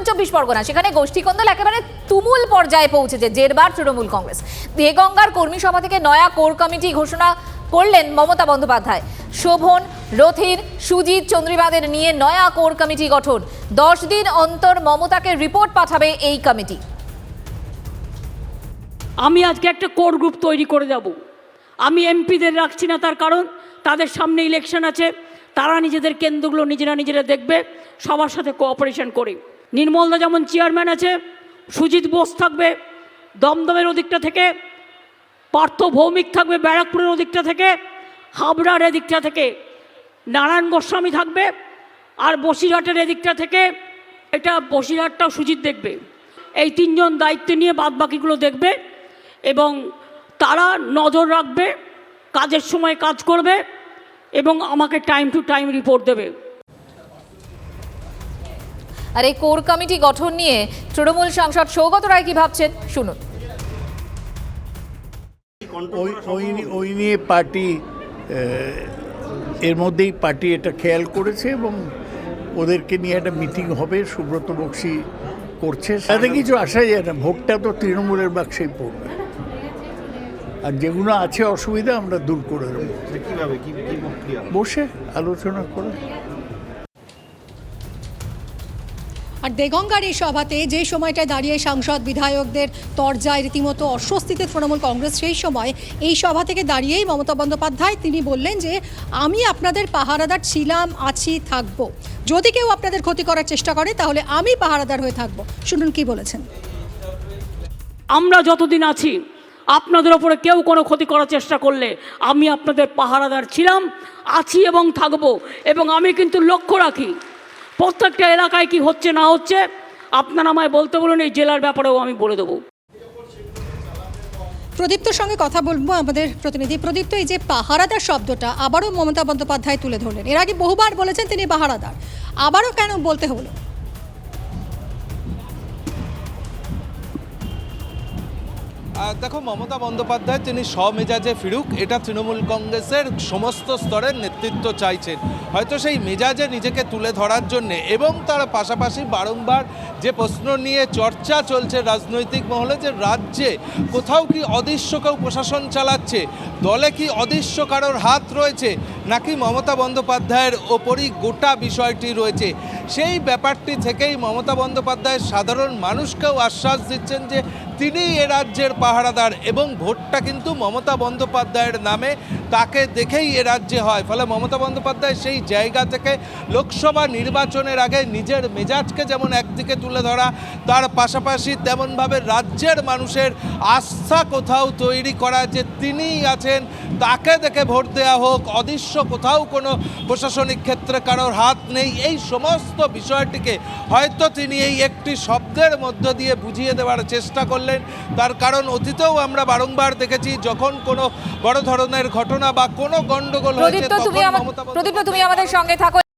উত্তর চব্বিশ পরগনা, সেখানে গোষ্ঠীকন্দল একেবারে তুমুল পর্যায়ে পৌঁছেছে, জেরবার তৃণমূল কংগ্রেস। দেগঙ্গার কর্মী সভা থেকে নয়া কোর কমিটি ঘোষণা করলেন মমতা বন্দ্যোপাধ্যায়। শোভন, রথির, সুজিত চন্দ্রিমাদের নিয়ে নয়া কোর কমিটি গঠন। দশ দিন অন্তর মমতাকে রিপোর্ট পাঠাবে এই কমিটি। আমি আজকে একটা কোর গ্রুপ তৈরি করে যাব। আমি এমপিদের রাখছি না তার কারণ, তাদের সামনে ইলেকশন আছে, তারা নিজেদের কেন্দ্রগুলো নিজেরা নিজেরা দেখবে, সবার সাথে কোঅপারেশন করে। নির্মলদা যেমন চেয়ারম্যান আছে, সুজিত বোস থাকবে, দমদমের ওদিকটা থেকে, পার্থ ভৌমিক থাকবে ব্যারাকপুরের ওদিকটা থেকে, হাবড়ার এদিকটা থেকে, নারায়ণ গোস্বামী থাকবে, আর বসিরহাটের এদিকটা থেকে, এটা বসিরহাটটাও সুজিত দেখবে। এই তিনজন দায়িত্ব নিয়ে বাদ বাকিগুলো দেখবে এবং তারা নজর রাখবে, কাজের সময় কাজ করবে এবং আমাকে টাইম টু টাইম রিপোর্ট দেবে। আর এই কোর কমিটি গঠন নিয়ে তৃণমূল সাংসদ সৌগত রায় কি ভাবছেন? শুনুন। ওই নিয়ে পার্টি আহ, এর মধ্যেই পার্টি এটা খেয়াল করেছে এবং ওদেরকে নিয়ে একটা মিটিং হবে সুব্রত বক্সি করছে। তাতে কিছু আসা যায় না ভোটটা তো তৃণমূলের বাক্সেই পড়বে। আর যেগুলো আছে অসুবিধা আমরা দূর করে দেবো। কীভাবে কি কি প্রক্রিয়া? বসে আলোচনা করে। আর দেগঙ্গার এই সভাতে যে সময়টায় দাঁড়িয়ে সাংসদ বিধায়কদের তরজায় রীতিমতো অস্বস্তিতে তৃণমূল কংগ্রেস, সেই সময় এই সভা থেকে দাঁড়িয়েই মমতা বন্দ্যোপাধ্যায় তিনি বললেন যে, আমি আপনাদের পাহারাদার ছিলাম, আছি, থাকব। যদি কেউ আপনাদের ক্ষতি করার চেষ্টা করে, তাহলে আমি পাহারাদার হয়ে থাকব। শুনুন কি বলেছেন। আমরা যতদিন আছি, আপনাদের ওপরে কেউ কোনো ক্ষতি করার চেষ্টা করলে আমি আপনাদের পাহারাদার ছিলাম, আছি এবং থাকব। এবং আমি কিন্তু লক্ষ্য রাখি প্রত্যেকটা এলাকায় কি হচ্ছে না হচ্ছে আপনারা আমায় বলতে বলুন, এই জেলার ব্যাপারেও আমি বলে দেবো। প্রদীপ্তর সঙ্গে কথা বলব আমাদের প্রতিনিধি। প্রদীপ্ত, এই যে পাহারাদার শব্দটা আবারও মমতা বন্দ্যোপাধ্যায় তুলে ধরলেন। এর আগে বহুবার বলেছেন তিনি পাহারাদার। আবারও কেন বলতে হলো? দেখো, মমতা বন্দ্যোপাধ্যায় তিনি স্বমেজাজে ফিরুক, এটা তৃণমূল কংগ্রেসের সমস্ত স্তরের নেতৃত্ব চাইছেন। হয়তো সেই মেজাজে নিজেকে তুলে ধরার জন্যে এবং তার পাশাপাশি বারংবার যে প্রশ্ন নিয়ে চর্চা চলছে রাজনৈতিক মহলে যে রাজ্যে কোথাও কি অদৃশ্য কেউ প্রশাসন চালাচ্ছে, দলে কি অদৃশ্য কারোর হাত রয়েছে, নাকি মমতা বন্দ্যোপাধ্যায়ের ওপরই গোটা বিষয়টি রয়েছে। সেই ব্যাপারটি থেকেই মমতা বন্দ্যোপাধ্যায় সাধারণ মানুষকেও আশ্বাস দিচ্ছেন যে তিনি এ রাজ্যের পাহারাদার এবং ভোটটা কিন্তু মমতা বন্দ্যোপাধ্যায়ের নামে তাকে দেখেই এ রাজ্যে হয়। ফলে মমতা বন্দ্যোপাধ্যায় সেই জায়গা থেকে লোকসভা নির্বাচনের আগে নিজের মেজাজকে যেমন একদিকে তুলে ধরা, তার পাশাপাশি তেমনভাবে রাজ্যের মানুষের আস্থা কোথাও তৈরি করা যে তিনিই আছেন তাকে দেখে ভোট দেওয়া হোক অদৃশ্য কোথাও কোনো প্রশাসনিক ক্ষেত্রে কারোর হাত নেই এই সমস্ত বিষয়টিকে হয়তো তিনি এই একটি শব্দের মধ্য দিয়ে বুঝিয়ে দেওয়ার চেষ্টা করলেন। তার কারণ অতীতেও আমরা বারংবার দেখেছি যখন কোনো বড় ধরনের ঘটনা বা কোনো গণ্ডগোল হয়েছে তুমি আমাদের সঙ্গে থাকো।